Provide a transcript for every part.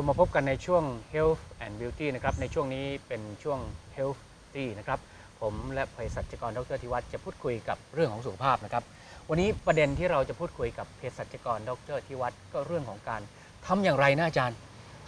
มมาพบกันในช่วง Health and Beauty นะครับ ในช่วงนี้เป็นช่วง Healthy นะครับ ผมและเภสัชกร ดรธิวัฒน์จะพูดคุยกับเรื่องของสุขภาพนะครับ วันนี้ประเด็นที่เราจะพูดคุยกับเภสัชกร ดรธิวัฒน์ก็เรื่องของการทำอย่างไรนะอาจารย์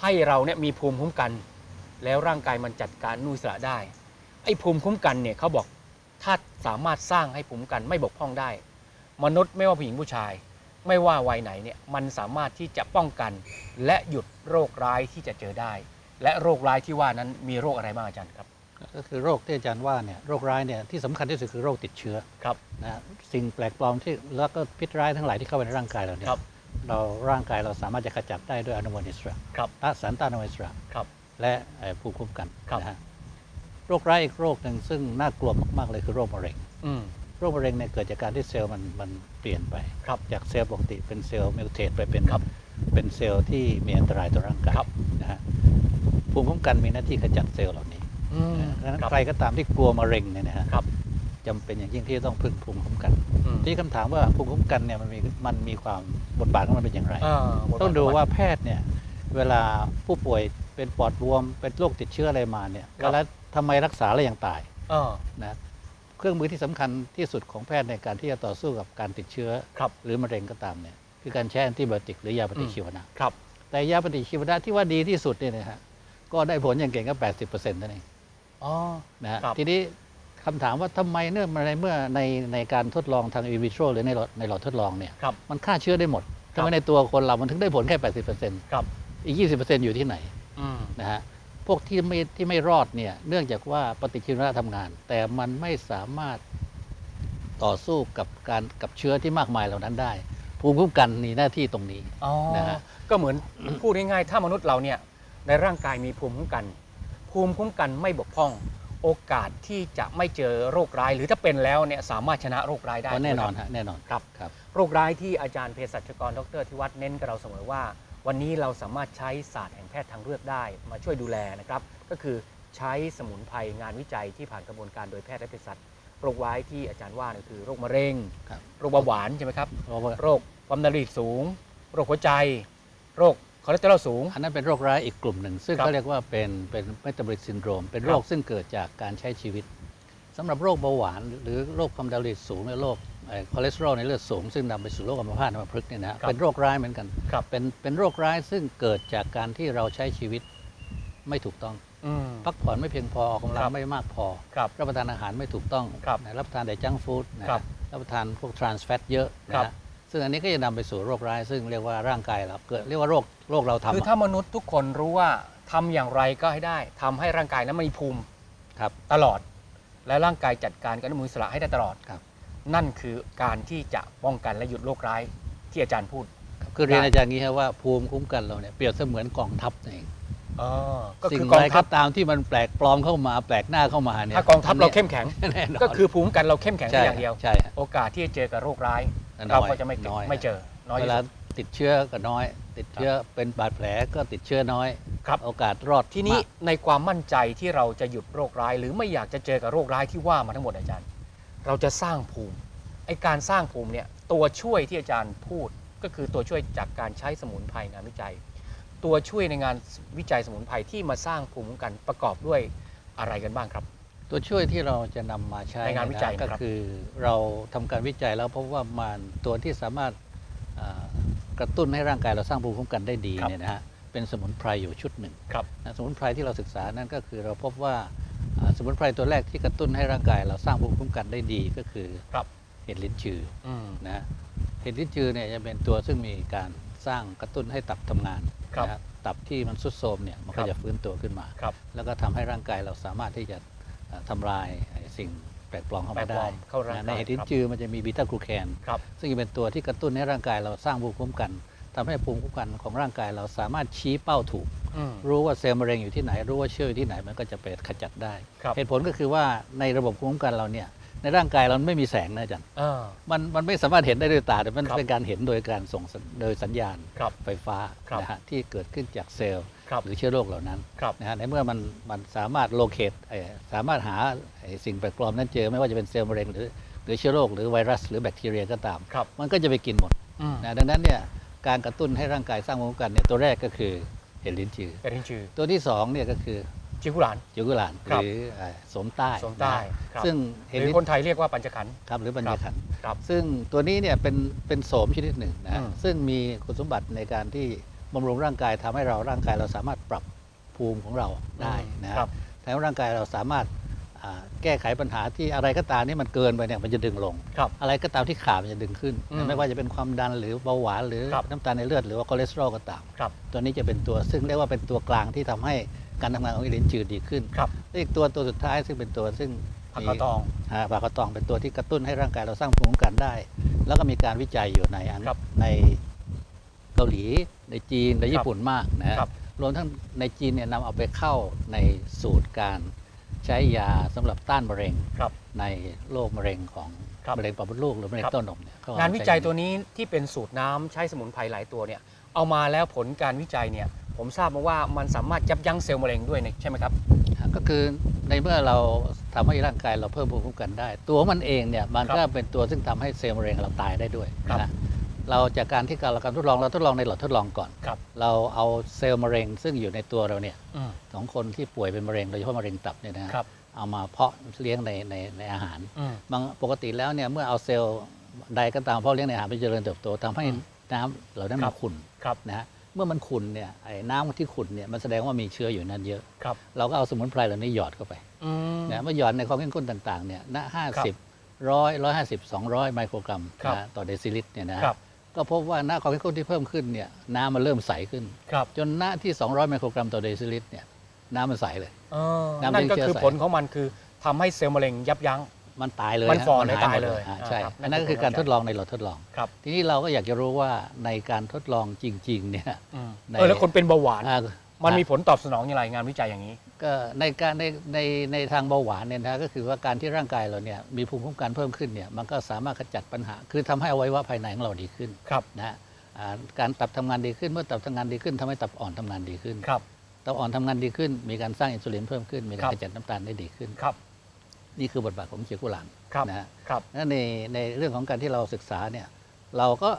ให้เราเนี่ยมีภูมิคุ้มกัน แล้วร่างกายมันจัดการนูนอิสระได้ ไอ้ภูมิคุ้มกันเนี่ยเขาบอกถ้าสามารถสร้างให้ภูมิคุ้มกันไม่บกพร่องได้ มนุษย์ไม่ว่าผู้หญิงผู้ชาย ไม่ว่าวัยไหนเนี่ยมันสามารถที่จะป้องกัน และหยุดโรคร้ายที่จะเจอได้ และโรคร้ายที่ว่านั้นมีโรคอะไรบ้างอาจารย์ครับ ก็คือโรคที่อาจารย์ว่าเนี่ยโรคร้ายเนี่ยที่สำคัญที่สุดคือโรคติดเชื้อครับนะฮะสิ่งแปลกปลอมที่แล้วก็พิษร้ายทั้งหลายที่เข้าไปในร่างกายเราเนี่ยครับเราร่างกายเราสามารถจะขจัดได้ด้วยอนุมูลอิสระครับต้านสารต้านอนุมูลอิสระครับและเอ่อภูมิคุ้มกันครับนะฮะโรคร้ายอีกโรคหนึ่งซึ่งน่ากลัวมาก ๆ เลยคือโรคมะเร็งอืม โรคมะเร็งเนี่ยเกิดจากการที่เซลล์มันมันเปลี่ยนไปครับจากเซลล์ปกติเป็นเซลล์มิวเทตไปเป็นครับเป็นเซลล์ที่มีอันตรายต่อร่างกายครับ นะฮะภูมิคุ้มกันมีหน้าที่ขจัดเซลล์เหล่านี้อืมเพราะฉะนั้นครับ ใครก็ตามที่กลัวมะเร็งเนี่ยนะฮะครับ จำเป็นอย่างยิ่งที่จะต้องพึ่งภูมิคุ้มกัน อืมที่คำถามว่าภูมิคุ้มกันเนี่ยมันมีมันมีความบทบาทของมันเป็นอย่างไรอ่าบทบทต้องดูว่าแพทย์เนี่ยเวลาผู้ป่วยเป็นปอดบวมเป็นโรคติดเชื้ออะไรมาเนี่ยครับแล้วทำไมรักษาแล้วยังตายอ่านะ เครื่องมือที่สำคัญที่สุดของแพทย์ในการที่จะต่อสู้กับการติดเชื้อครับหรือมะเร็งก็ตามเนี่ยคือการใช้แอนติไบโอติกหรือยาปฏิชีวนะครับ แต่ยาปฏิชีวนะที่ว่าดีที่สุดเนี่ยนะฮะก็ได้ผลอย่างเก่งก็ 80%นั่นเองอ๋อนะฮะครับทีนี้คำถามว่าทำไมเนื่องในเมื่อในในการทดลองทางอินวิโทรหรือในหลอดในหลอดทดลองเนี่ยครับมันฆ่าเชื้อได้หมดครัทำบไมในตัวคนเรามันถึงได้ผลแค่ 80%ครับอีก 20%อยู่ที่ไหนอืมนะฮะ พวกที่ไม่ที่ไม่รอดเนี่ยเนื่องจากว่าปฏิชีวนะทำงาน แต่มันไม่สามารถต่อสู้กับการกับเชื้อที่มากมายเหล่านั้นได้ ภูมิคุ้มกันมีหน้าที่ตรงนี้อ๋อนะฮะก็เหมือนพูดง่ายๆถ้ามนุษย์เราเนี่ยในร่างกายมีภูมิคุ้มกัน ภูมิคุ้มกันไม่บกพร่องโอกาสที่จะไม่เจอโรคร้าย หรือถ้าเป็นแล้วเนี่ยสามารถชนะโรคร้ายได้ก็แน่นอนใช่ไหมครับฮะแน่นอนครับครับ โรคร้ายที่อาจารย์เภสัชกรดรทิวัฒน์เน้นกับเราเสมอว่า วันนี้เราสามารถใช้ศาสตร์แห่งแพทย์ทางเลือกได้มาช่วยดูแลนะครับ ก็คือใช้สมุนไพรงานวิจัยที่ผ่านกระบวนการโดยแพทย์และเภสัชโรคร้ายที่อาจารย์ว่าเนี่ยคือโรคมะเร็ง ครับโรคเบาหวานใช่ไหมครับเพราะว่าโรคความดันโลหิตสูง โรคหัวใจ โรคคอเลสเตอรอลสูง อันนั้นเป็นโรคร้ายอีกกลุ่มหนึ่ง ซึ่งครับเขาเรียกว่าเป็นเป็นเมตาบอลิกซินโดรม เป็นโรคซึ่งเกิดจากการใช้ชีวิตสำหรับโรคเบาหวาน หรือโรคความดันโลหิตสูงหรือโรคเอ่อ คอเลสเตอรอลในเลือดสูง ซึ่งนำไปสู่โรคอัมพาตอัมพฤกษ์เนี่ยนะฮะครับเป็นโรคร้ายเหมือนกันครับเป็นเป็นโรคร้ายซึ่งเกิดจากการที่เราใช้ชีวิตไม่ถูกต้องอืมพักผ่อนไม่เพียงพอออกกำลัคงรับไม่มากพอครับรับประทานอาหารไม่ถูกต้องครับนะรับประทานแต่จังฟู้ดนะครับรับประทานพวกทรานส์แฟตเยอะนะครับฮะซึ่งอันนี้ก็จะนำไปสู่โรคร้าย ซึ่งเรียกว่าร่างกายเราเกิดเรียกว่าโรคโรคเราทำคืออะถ้ามนุษย์ทุกคนรู้ว่าทำอย่างไรก็ให้ได้ทำให้ร่างกายนั้นมีภูมิครับตลอด และร่างกายจัดการกับอนุมูลอิสระให้ได้ตลอดครับ นั่นคือการที่จะป้องกันและหยุดโรคร้ายที่อาจารย์พูด คือเรียนได้อาจารย์อย่างนี้ครับว่าภูมิคุ้มกันเราเนี่ยเปรียบเสมือนกองทัพนั่นเองอ๋อก็สิ่คืงอกอใดงทัก็พตามที่มันแปลกปลอมเข้ามาแปลกหน้าเข้ามาเนี่ยถ้ากองทัพเรานนี้เข้มแข็ง แน่นอนก็คือภูมิคุ้มกันเราเข้มแข็งใช่แค่อย่างเดียว ใช่ฮะ โอกาสที่จะเจอกับโรคร้ายน้อยเราก็จะไม่เกิดน้อย ไม่เจอน้อยเวที่ลาสุด ติดเชื้อก็น้อย ติดเชื้อเป็นบาดแผลก็ติดเชื้อน้อยครับ โอกาสรอดทีนี้มากในความมั่นใจที่เราจะหยุดโรคร้าย หรือไม่อยากจะเจอกับโรคร้ายที่ว่ามาทั้งหมดอาจารย์ เราจะสร้างภูมิไอการสร้างภูมิเนี่ยตัวช่วยที่อาจารย์พูดก็คือตัวช่วยจากการใช้สมุนไพรงานวิจัย ตัวช่วยในงานวิจัยสมุนไพรที่มาสร้างภูมิคุ้มกันประกอบด้วยอะไรกันบ้างครับ ตัวช่วยที่เราจะนำมาใช้ในงานวิจัยะนะครับก็คือเราทำการวิจัยแล้วพบว่ามันตัวที่สามารถอ่ากระตุ้นให้ร่างกายเราสร้างภูมิคุ้มกันได้ดีครับเนี่ยนะฮะเป็นสมุนไพรอยู่ชุดหนึ่งครับนะสมุนไพรที่เราศึกษานั่นก็คือเราพบว่าอ่า สมุนไพรตัวแรกที่กระตุ้นให้ร่างกาย เราสร้างภูมิคุ้มกันได้ดีก็คือครับเห็ดลิ้นจืออืมนะฮะเห็ดลิ้นจือเนี่ยจะเป็นตัวซึ่งมีการสร้างกระตุ้นให้ตับทำงานครับนะฮะตับที่มันสุดโทรมเนี่ยมันครัก็บจะฟื้นตัวขึ้นมาครับแล้วก็ทำให้ร่างกายเราสามารถที่จะเอ่อทำลายไอ้สิ่งแปลกปลอมเข้าแปลมากปลได้อมเข้าร่างนะกายในเห็ดลิ้นครับจือมันจะมีบีตากลูแคนครับซึ่งจะเป็นตัวที่กระตุ้นให้ร่างกายเราสร้างภูมิคุ้มกัน ทำให้ภูมิคุ้มกันของร่างกายเราสามารถชี้เป้าถูกอืมรู้ว่าเซลล์มะเร็งอยู่ที่ไหน รู้ว่าเชื้ออยู่ที่ไหนมันก็จะไปขจัดได้ครับเหตุผลก็คือว่าในระบบภูมิคุ้มกันเราเนี่ยในร่างกายเราไม่มีแสงนะอาจารย์อ่ามันมันไม่สามารถเห็นได้ด้วยตาแต่มันครับเป็นการเห็นโดยการส่งสัญโดยสัญญาณครับไฟฟ้าครับนะฮะที่เกิดขึ้นจากเซลล์ครับหรือเชื้อโรคเหล่านั้นครับนะฮะในเมื่อมันมันสามารถโลเคตสามารถหาไอ้สิ่งแปลกปลอมนั้นเจอไม่ว่าจะเป็นเซลล์มะเร็งหรือหรือเชื้อโรคหรือไวรัสหรือแบคทีเรียก็ตามครับมันก็จะไปกินหมดอืมนะดังนั้นเนี่ย การกระตุ้นให้ร่างกายสร้างภูมิคุ้มกันเนี่ยตัวแรกก็คือเห็ดลิ้นจือ เห็ดลิ้นจือตัวที่สองเนี่ยก็คือจิกุหลาน จิวกุหลานครับหรือเอ่อสมใต้สมใต้นะครับซึ่งหเห็ดรือลิ้นคนไทยเรียกว่าปัญจขันธ์ครับหรือบรรยาขันธ์ครับซึ่งตัวนี้เนี่ยเป็นเป็นโสมชนิดหนึ่งนะฮะอืมซึ่งมีคุณสมบัติในการที่บำรุงร่างกายทำให้เราร่างกายเราสามารถปรับภูมิของเราได้นะฮะครับทำให้ร่างกายเราสามารถอ่า แก้ไขปัญหาที่อะไรก็ตามที่มันเกินไปเนี่ยมันจะดึงลงครับอะไรก็ตามที่ขาดมันจะดึงขึ้นอืมไม่ว่าจะเป็นความดันหรือเบาหวานหรือครับน้ำตาลในเลือดหรือว่าคอเลสเตอรอลก็ตามครับตัวนี้จะเป็นตัวซึ่งเรียกว่าเป็นตัวกลางที่ทำให้การทำงานของอินทรีย์จืดดีขึ้นครับและอีกตัวตัวสุดท้ายซึ่งเป็นตัวซึ่งผักกาดตองอ่าผักกาดตองเป็นตัวที่กระตุ้นให้ร่างกายเราสร้างภูมิคุ้มกันได้ แล้วก็มีการวิจัยอยู่ในอังครับในเกาหลีในจีนในญี่ปุ่นมากนะฮะครับรวมทั้งในจีนเนี่ยนำเอาไปเข้าในสูตรการ ใช้ยาสำหรับต้านมะเร็งครับในโรคมะเร็งของครับมะเร็งปากมดลูกหรือมะเร็งครับเต้านมเนี่ยเขเอมงานวิจัยใช้ตัวนี้ที่เป็นสูตรน้ำใช้สมุนไพรหลายตัวเนี่ยเอามาแล้วผลการวิจัยเนี่ยผมทราบมาว่ามันสามารถยับยั้งเซลล์มะเร็งด้วยเนี่ยใช่ไหมครับ ก็คือในเมื่อเราทำให้ร่างกายเราเพิ่มภูมิคุ้มกันได้ ตัวมันเองเนี่ยมันครับก็เป็นตัวซึ่งทำให้เซลล์มะเร็งเราตายได้ด้วยครับนะ เราจากการที่การเราการทดลองเราทดลองในหลอดทดลองก่อน ครับเราเอาเซลล์มะเร็งซึ่งอยู่ในตัวเราเนี่ยอืม ของคนที่ป่วยเป็นมะเร็งโดยเฉพาะมะเร็งตับเนี่ยนะฮะครับ เอามาเพาะเลี้ยงในในในอาหาร อืม บางปกติแล้วเนี่ยเมื่อเอาเซลล์ใดก็ตามเพาะเลี้ยงในอาหารไปเจริญเติบโตทำให้อืม น้ำเหล่านั้นครัมันบขุ่นครับนะฮะเมื่อมันขุ่นเนี่ยไอ้น้ำที่ขุ่นเนี่ยมันแสดงว่ามีเชื้ออยู่นั่นเยอะ ครับเราก็เอาสมุนไพรเหล่านี้หยอดเข้าไปอืม นะเมื่อหยอดในความเข้มข้นต่างๆเนี่ยณห้าครัสิบบร้อยร้อยห้าสิบสองร้อยไมโครกรัมครับ นะต่อเดซิลิตรเนี่ยนะครับ ก็พบว่าณความเข้มข้นที่เพิ่มขึ้นเนี่ยน้ำมันเริ่มใสขึ้น ครับจนณที่ 200 ไมโครกรัมต่อเดซิลิตรเนี่ยน้ำมันใสเลย เออน้ำนั่นก็เลี้ยงเชื้อคือใส่ผลของมันคือทำให้เซลล์มะเร็งยับยั้ง มันตายเลยมันฮะฝ่อเลยหตายหมดเลยอ่าอ่าใช่ครับอันนั้นก็คือนั่กานรคือทดลองในหลอดทดลอง ครับ ทีนี้เราก็อยากจะรู้ว่าในการทดลองจริงๆเนี่ย อืมใน เออแล้วคนเป็นเบาหวาน อ่า มันมีผลตอบสนองอย่างไรงานวิจัยอย่างนี้ ก็ในการในในในทางเบาหวานเนี่ยนะก็คือว่าการที่ร่างกายเราเนี่ยมีภูมิคุ้มกันเพิ่มขึ้นเนี่ยมันก็สามารถขจัดปัญหา คือทำให้อวัยวะภายในของเราดีขึ้นครับนะฮะอ่าการตับทำงานดีขึ้นเมื่อตับทำงานดีขึ้นทำให้ตับอ่อนทำงานดีขึ้นครับตับอ่อนทำงานดีขึ้น มีการสร้างอินซูลินเพิ่มขึ้น มีกาครัรบขจัดน้ำตาลได้ดีขึ้นครับนี่คือบทบาทของเขียวกุหลาบครับนะฮะครับและในในเรื่องของการที่เราศึกษาเนี่ยเราก็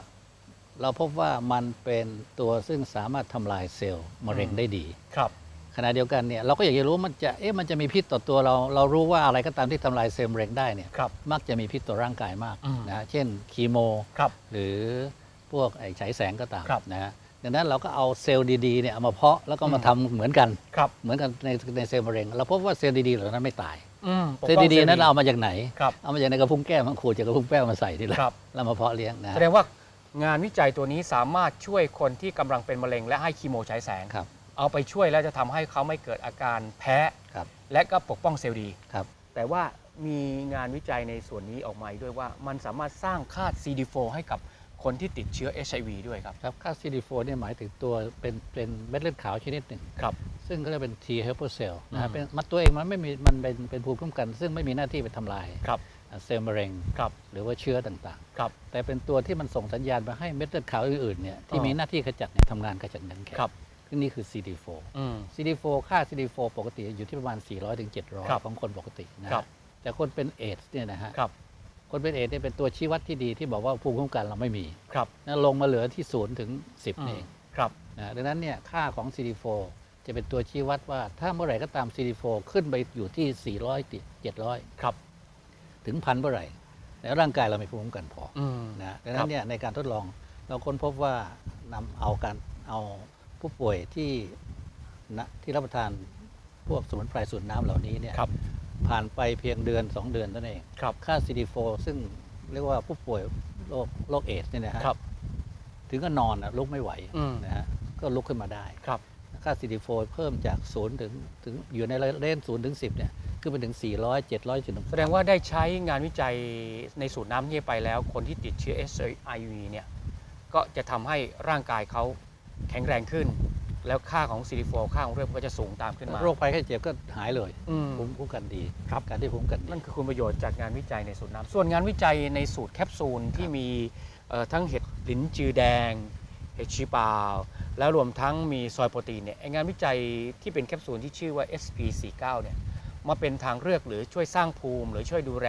เราพบว่ามันเป็นตัวซึ่งสามารถทำลายเซลล์มะเร็งอืมได้ดี ครับ ขณะเดียวกันเนี่ยเราก็อยากจะรู้ว่ามันจะเอ๊ะมันจะมีพิษต่อตัวเรา เรารู้ว่าอะไรก็ตามที่ทำลายเซลล์มะเร็งได้เนี่ยครับ มักจะมีพิษต่อร่างกายมากอืมนะฮะเช่นคีโม ครับ หรือพวกไอ้ฉายแสงก็ตามครับนะฮะดังนั้นเราก็เอาเซลล์ดีๆเนี่ยเอามาเพาะแล้วก็มาอืมทำเหมือนกัน ครับ เหมือนกันในในเซลล์มะเร็งเราพบว่าเซลล์ดีๆเหล่านั้นไม่ตาย อืมปกเซลล์ป้องดี ๆนั้นเราเอามาจากไหนครับเอามาจากในกระพุ้งแก้วมันขูดจากกระพุ้งแก้วมาใส่ทีละครับแล้วมาเพาะเลี้ยงนะแสดงว่างานวิจัยตัวนี้สามารถช่วยคนที่กำลังเป็นมะเร็งและให้คีโมฉายแสง ครับ เอาไปช่วยแล้วจะทำให้เขาไม่เกิดอาการแพ้ ครับ และก็ปกป้องเซลล์ดี ครับ แต่ว่ามีงานวิจัยในส่วนนี้ออกมาอีกด้วยว่า มันสามารถสร้างค่า CD4 ให้กับคนที่ติดเชื้อ HIV ด้วยครับ ครับค่า CD4 เนี่ยหมายถึงตัวเป็นเป็นเม็ดเลือดขาวชนิดหนึ่ง ครับ ซึ่งก็เรียกเป็น T helper cell นะอืฮะมเป็นมันตัวเองมันไม่มีมันเป็นเป็นภูมิคุ้มกัน ซึ่งไม่มีหน้าที่ไปทำลาย ครับอ่า เซลล์มะเร็งครับหรือว่าเชื้อต่างครับๆแต่เป็นตัวที่มันส่งสัญญาณไปให้เม็ดเลือดขาวอื่นๆเนี่ยที่อ๋อมีหน้าที่ขจัดเนี่ยทำงานขจัดนั้นแข็งครับซึ่งนี่คือ CD4 อืม CD4 ค่า CD4 ปกติอยู่ที่ประมาณ 400ถึงครับ700 ของคนปกตินะครับ แต่คนเป็นเอดส์เนี่ยนะฮะครับคนเป็นเอดส์เนี่ยเป็นตัวชี้วัดที่ดีที่บอกว่าภูมิคุ้มกันเราไม่มีครับนะลงมาเหลือที่0ถึง10อืมนี่เองครับ นะดังนั้นเนี่ยค่าของ CD4 จะเป็นตัวชี้วัดว่าถ้าเมื่อไหร่ก็ตาม CD4 ขึ้นไปอยู่ที่ 400ติ700 ครับ ถึงพันเมื่อไหร่แล้วร่างกายเรามีภูมิคุ้มกันพออืมนะดังนั้นเนี่ยในการทดลองเราค้นพบว่านำเอาการเอาผู้ป่วยที่นะที่รับประทานพวกสมุนไพรสูตรน้ำเหล่านี้เนี่ยครับผ่านไปเพียงเดือน 2 เดือนเท่านั้นเองครับค่า CD4 ซึ่งเรียกว่าผู้ป่วยโรคโรคเอดส์เนี่ยนะฮะครับถึงก็นอนนะลุกไม่ไหวอืมนะฮะก็ลุกขึ้นมาได้ครับค่า CD4 เพิ่มจาก 0 ถึงถึงอยู่ในเรน0ถึง 10เนี่ย ขึ้นไปถึง 400 700จนถึงแสดงว่าได้ใช้งานวิจัยในสูตรน้ำนี้ไปแล้ว คนที่ติดเชื้อ HIV เนี่ยก็จะทำให้ร่างกายเขาแข็งแรงขึ้น แล้วค่าของ CD4 ค่าของเลือดก็จะสูงตามขึ้นมา โรคภัยไข้เจ็บก็หายเลยอืม ภูมิคุ้มกันดีครับการที่ภูมิคุ้มกันดีนั่นคือคุณประโยชน์จากงานวิจัยในสูตรน้ำส่วนงานวิจัยในสูตรแคปซูลที่มีเอ่อทั้งเห็ดหลินจือแดง เห็ดชีปาว แล้วรวมทั้งมีซอยโปรตีนเนี่ยไอ้งานวิจัยที่เป็นแคปซูลที่ชื่อว่า SP49 เนี่ย มาเป็นทางเลือกหรือช่วยสร้างภูมิ หรือช่วยดูแล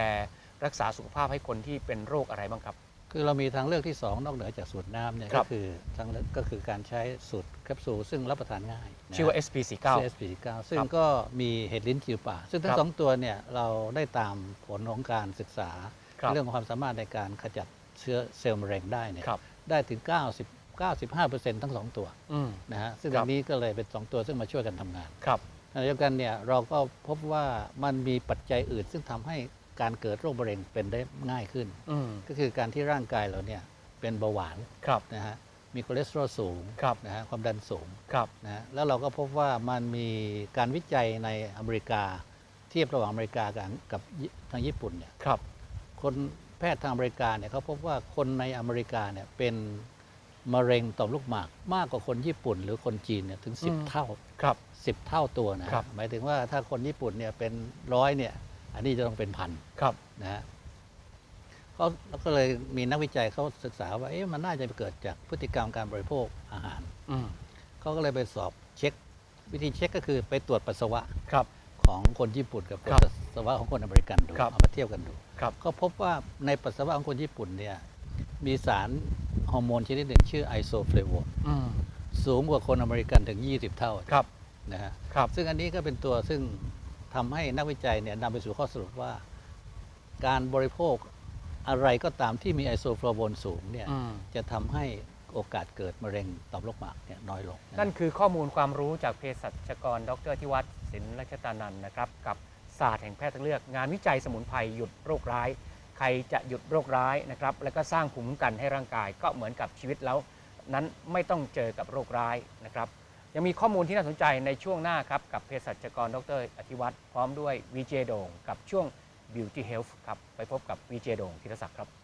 รักษาสุขภาพให้คนที่เป็นโรคอะไรบ้างครับ คือเรามีทางเลือกที่ 2 นอกเหนือจากสูตรน้ำเนี่ยครัก็บ คือทางเลือกก็คือการใช้สูตรแคปซูลซึ่งรับประทานง่ายนะชื่อว่า SP49 CSP9 ซึ่งก็มีเห็ดลิ้นจือป่า ซึ่งทั้ครังบสองตัวเนี่ยเราได้ตามผลของการศึกษา ครับเรื่องของความสามารถในการขจัดเชื้อเซลล์มะเร็งได้เนี่ยครับ ได้ถึง 90 95%ทั้งสองตัวอืม นะฮะซึ่งครับอันนี้ก็เลยเป็นสองตัวซึ่งมาช่วยกันทำงาน ครับขณะ เดียวกันเนี่ยเราก็พบว่ามันมีปัจจัยอื่น ซึ่งทำให้การเกิดโรคมะเร็งเป็นได้ง่ายขึ้นอืมก็คือการที่ร่างกายเราเนี่ยเป็นเบาหวานครับนะฮะมีคอเลสเตอรอลสูงครับนะฮะความดันสูงครับนะฮะแล้วเราก็พบว่ามันมีการวิจัยในอเมริกา เทียบระหว่างอเมริกากับกับญี่ทางญี่ปุ่นเนี่ยครับคนแพทย์ทางอเมริกาเนี่ยเขาพบว่าคนในอเมริกาเนี่ยเป็น มะเร็งต่อมลูกหมาก มากกว่าคนญี่ปุ่น หรือคนจีนเนี่ยถึงอืม10 เท่าครับ10เท่าตัวนะครับหมายถึงว่าถ้าคนญี่ปุ่นเนี่ยเป็นร้อยเนี่ยอันนี้จะต้องเป็นพันครับนะฮะเขาก็เลยมีนักวิจัยเขาศึกษาว่าเอ๊ะมันน่าจะเกิดจากพฤติกรรมการบริโภคอาหารอืมเขาก็เลยไปสอบเช็ค วิธีเช็คก็คือไปตรวจปัสสาวะครับของคนญี่ปุ่นกับครับปัสสาวะของคนอเมริกันดูครับเอามาเทียบกันดูครับก็พบว่าในปัสสาวะของคนญี่ปุ่นเนี่ยมีสาร ฮอร์โมนชนิดหนึ่งชื่อไอโซเฟลโวนอืมสูงกว่าคนอเมริกันถึง 20 เท่าครับนะฮะครับซึ่งอันนี้ก็เป็นตัวซึ่งทำให้นักวิจัยเนี่ยนำไปสู่ข้อสรุปว่า การบริโภคอะไรก็ตามที่มีไอโซเฟลโวนสูงเนี่ยอืมจะทำให้โอกาสเกิดมะเร็งต่อมลูกหมากเนี่ยน้อยลงะนั่นคือข้อมูลความรู้จากเภสัชกร ดรทิวัฒน์ศิลรัชตานันท์นะครับ กับศาสตร์แห่งแพทย์ทางเลือก งานวิจัยสมุนไพรหยุดโรคร้ายใค รจะหยุดโรคร้ายนะครับแล้วก็สร้างภูมิคุ้มกันให้ร่างกาย ก็เหมือนกับชีวิตแล้วนั้นไม่ต้องเจอกับโรคร้ายนะครับยังมีข้อมูลที่น่าสนใจในช่วงหน้าครับ กับเภสัชกรดรอธิวัฒน์พร้อมด้วยวีเจโดงกับช่วง Beauty Health ครับไปพบกับวีเจโดงธีรศักดิ์ครับ